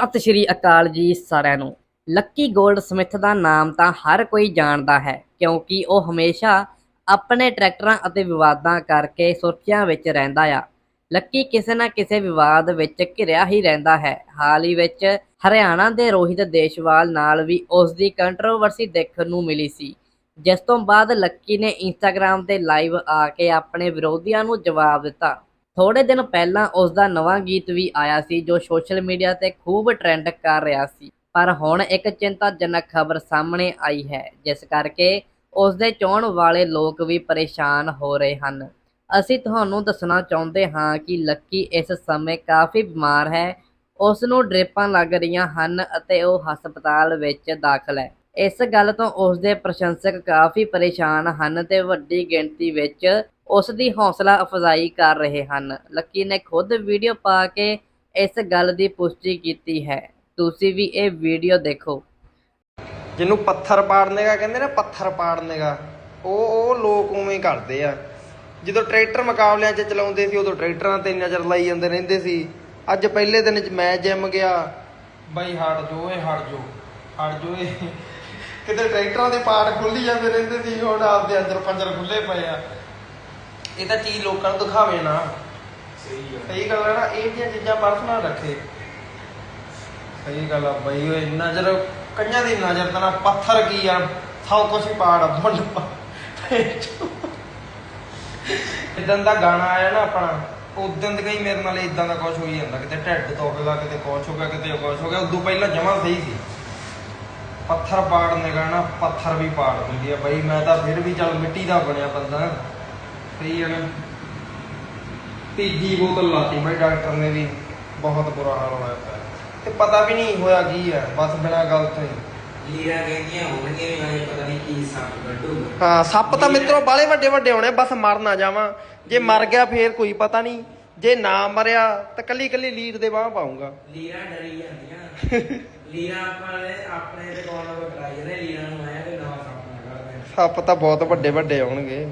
ਸਤਿ ਸ਼੍ਰੀ ਅਕਾਲ ਜੀ ਸਾਰਿਆਂ ਨੂੰ। ਲੱਕੀ ਗੋਲਡ ਸਮਿਥ ਦਾ ਨਾਮ ਤਾਂ ਹਰ ਕੋਈ ਜਾਣਦਾ ਹੈ, ਕਿਉਂਕਿ ਉਹ ਹਮੇਸ਼ਾ ਆਪਣੇ ਟਰੈਕਟਰਾਂ ਅਤੇ ਵਿਵਾਦਾਂ ਕਰਕੇ ਸੁਰਖੀਆਂ ਵਿੱਚ ਰਹਿੰਦਾ ਆ। ਲੱਕੀ ਕਿਸੇ ਨਾ ਕਿਸੇ ਵਿਵਾਦ ਵਿੱਚ ਘਿਰਿਆ ਹੀ ਰਹਿੰਦਾ ਹੈ। ਹਾਲ ਹੀ ਵਿੱਚ ਹਰਿਆਣਾ ਦੇ ਰੋਹਿਤ ਦੇਸ਼ਵਾਲ ਨਾਲ ਵੀ ਉਸ ਦੀ ਕੰਟਰੋਵਰਸੀ ਦੇਖਣ ਨੂੰ ਮਿਲੀ ਸੀ। ਜਿਸ ਤੋਂ ਬਾਅਦ ਲੱਕੀ ਨੇ ਇੰਸਟਾਗ੍ਰam ਤੇ ਲਾਈਵ ਆ ਕੇ ਆਪਣੇ ਵਿਰੋਧੀਆਂ ਨੂੰ ਜਵਾਬ ਦਿੱਤਾ। ਥੋੜੇ ਦਿਨ ਪਹਿਲਾਂ ਉਸ ਦਾ ਨਵਾਂ ਗੀਤ ਵੀ ਆਇਆ ਸੀ, ਜੋ ਸੋਸ਼ਲ ਮੀਡੀਆ ਤੇ ਖੂਬ ਟ੍ਰੈਂਡ ਕਰ ਰਿਹਾ ਸੀ। ਪਰ ਹੁਣ ਇੱਕ ਚਿੰਤਾਜਨਕ ਖਬਰ ਸਾਹਮਣੇ ਆਈ ਹੈ, ਜਿਸ ਕਰਕੇ ਉਸ ਦੇ ਚਾਹਣ ਵਾਲੇ ਲੋਕ ਵੀ ਪਰੇਸ਼ਾਨ ਹੋ ਰਹੇ ਹਨ। ਅਸੀਂ ਤੁਹਾਨੂੰ ਦੱਸਣਾ ਚਾਹੁੰਦੇ ਹਾਂ ਕਿ ਲੱਕੀ ਇਸ ਸਮੇਂ ਕਾਫੀ ਬਿਮਾਰ ਹੈ ਉਸ ਨੂੰ ਡ੍ਰਿਪਾਂ ਲੱਗ ਰਹੀਆਂ ਹਨ ਅਤੇ ਉਹ ਹਸਪਤਾਲ ਵਿੱਚ ਦਾਖਲ ਹੈ। ਇਸ ਗੱਲ ਤੋਂ ਉਸ ਦੇ ਪ੍ਰਸ਼ੰਸਕ ਕਾਫੀ ਪਰੇਸ਼ਾਨ ਹਨ ਤੇ ਵੱਡੀ ਗਿਣਤੀ ਵਿੱਚ ਉਸ ਦੀ ਹੌਸਲਾ ਅਫਜ਼ਾਈ ਕਰ ਰਹੇ ਹਨ। ਲੱਕੀ ਨੇ ਖੁਦ ਵੀਡੀਓ ਪਾ ਕੇ ਇਸ ਗੱਲ ਦੀ ਪੁਸ਼ਟੀ ਕੀਤੀ ਹੈ। ਤੁਸੀਂ ਵੀ ਇਹ ਵੀਡੀਓ ਦੇਖੋ। ਜਿਹਨੂੰ ਪੱਥਰ ਪਾੜਨੇ ਦਾ ਕਹਿੰਦੇ ਨਾ ਪੱਥਰ ਪਾੜਨੇ ਦਾ। ਉਹ ਉਹ ਲੋਕ ਉਵੇਂ ਹੀ ਕਰਦੇ ਆ। ਜਦੋਂ ਟਰੈਕਟਰ ਮੁਕਾਬਲਿਆਂ 'ਚ ਚਲਾਉਂਦੇ ਸੀ ਉਦੋਂ ਟਰੈਕਟਰਾਂ ਤੇ ਨਜ਼ਰ ਲਾਈ ਜਾਂਦੇ ਰਹਿੰਦੇ ਸੀ। ਅੱਜ ਪਹਿਲੇ ਦਿਨ 'ਚ ਮੈਂ ਜਿਮ ਗਿਆ। ਬਾਈ ਹਟ ਜੋ ਏ ਹਟ ਜੋ। ਹਟ ਜੋ ਏ। ਕਿਤੇ ਟਰੈਕਟਰਾਂ ਦੇ ਪਾਰਟ ਖੁੱਲੀ ਜਾਂਦੇ ਰਹਿੰਦੇ ਸੀ ਹੁਣ ਆਪਦੇ ਅੰਦਰ ਪੰਜਰ ਖੁੱਲੇ ਪਏ ਆ। ਇਹ ਤਾਂ ਚੀਜ਼ ਲੋਕਾਂ ਨੂੰ ਦਿਖਾਵੇ ਨਾ। ਸਹੀ ਗੱਲ। ਹੈ ਨਾ ਇਹ ਜਿਹੀਆਂ ਚੀਜ਼ਾਂ ਪਰਸਨਲ ਰੱਖੇ। ਸਹੀ ਗੱਲ ਆ ਬਈ ਓਏ ਨਜ਼ਰ ਕਈਆਂ ਦੀ ਨਜ਼ਰ ਤਾਂ ਨਾ ਪੱਥਰ ਕੀ ਆ ਸਭ ਕੁਝ ਹੀ ਪਾੜ ਬੰਦ ਇਦਾਂ ਦਾ ਗਾਣਾ ਆਇਆ ਨਾ ਆਪਣਾ ਉਦੋਂ ਦੇ ਕਈ ਮੇਰੇ ਨਾਲ ਇਦਾਂ ਦਾ ਕੁਝ ਹੋਈ ਜਾਂਦਾ ਕਿਤੇ ਢਿੱਡ ਦੁਖਦਾ ਕਿਤੇ ਕੁਝ ਹੋ ਗਿਆ ਕਿਤੇ ਕੁਝ ਹੋ ਗਿਆ ਉਦੋਂ ਪਹਿਲਾਂ ਜਮਾ ਸਹੀ ਸੀ। ਪੱਥਰ ਪਾੜਨੇ ਗਾਣਾ ਪੱਥਰ ਵੀ ਪਾੜ ਦਿੰਦੀ ਆ ਬਈ ਮੈਂ ਤਾਂ ਫਿਰ ਵੀ ਚੱਲ ਮਿੱਟੀ ਦਾ ਬਣਿਆ ਬੰਦਾ। ਸਹੀ ਹੈ ਨਾ ਤੀਜੀ ਬੋਤਲ ਲਾਤੀ ਬਈ ਡਾਕਟਰ ਨੇ ਵੀ ਬਹੁਤ ਬੁਰਾ ਹਾਲ ਹੋਇਆ ਪਿਆ। ਤੇ ਪਤਾ ਵੀ ਨਹੀਂ ਹੋਇਆ ਕੀ ਹੈ ਬਸ ਬਿਨਾਂ ਗੱਲ ਤੋਂ ਹੀ। ਲੀਰਾ ਕਹਿੰਦੀਆਂ ਹੋਣਗੀਆਂ ਵੀ ਹਜੇ ਪਤਾ ਨਹੀਂ ਕੀ ਸੱਪ ਕੱਢੂਗਾ। ਹਾਂ ਸੱਪ ਤਾਂ ਮਿੱਤਰੋ ਬਾਲੇ ਵੱਡੇ ਵੱਡੇ ਹੋਣੇ ਬਸ ਮਰ ਨਾ ਜਾਵਾਂ। ਜੇ ਮਰ ਗਿਆ ਫੇਰ ਕੋਈ ਪਤਾ ਨਹੀਂ। ਜੇ ਨਾ ਮਰਿਆ ਤਾਂ ਕੱਲੀ ਕੱਲੀ ਲੀਰ ਦੇ ਬਾਹ ਪਾਉਂਗਾ। ਲੀਰਾ ਡਰੀ ਜਾਂਦੀਆਂ। ਲੀਰਾ ਆਪਣੇ ਤੇ ਕੋਲ ਨਾ ਟਰਾਈ ਜਿਹੜੇ ਲੀਰਾ ਨੂੰ ਆਇਆ ਤੇ ਨਵਾਂ ਸੱਪ ਨਾ ਕਰਦੇ ਸੱਪ ਤਾਂ ਬਹੁਤ ਵੱਡੇ ਵੱਡੇ ਹੋਣਗੇ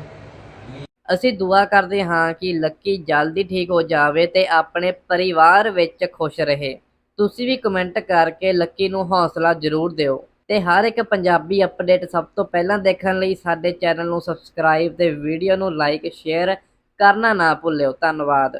ਅਸੀਂ ਦੁਆ ਕਰਦੇ ਹਾਂ ਕਿ ਲੱਕੀ ਜਲਦੀ ਠੀਕ ਹੋ ਜਾਵੇ ਤੇ ਆਪਣੇ ਪਰਿਵਾਰ ਵਿੱਚ ਖੁਸ਼ ਰਹੇ। ਤੁਸੀਂ ਵੀ ਕਮੈਂਟ ਕਰਕੇ ਲੱਕੀ ਨੂੰ ਹੌਸਲਾ ਜ਼ਰੂਰ ਦਿਓ। ਤੇ ਹਰ ਇੱਕ ਪੰਜਾਬੀ ਅਪਡੇਟ ਸਭ ਤੋਂ ਪਹਿਲਾਂ ਦੇਖਣ ਲਈ ਸਾਡੇ ਚੈਨਲ ਨੂੰ ਸਬਸਕ੍ਰਾਈਬ ਤੇ ਵੀਡੀਓ ਨੂੰ ਲਾਈਕ, ਸ਼ੇਅਰ ਕਰਨਾ ਨਾ ਭੁੱਲਿਓ। ਧੰਨਵਾਦ।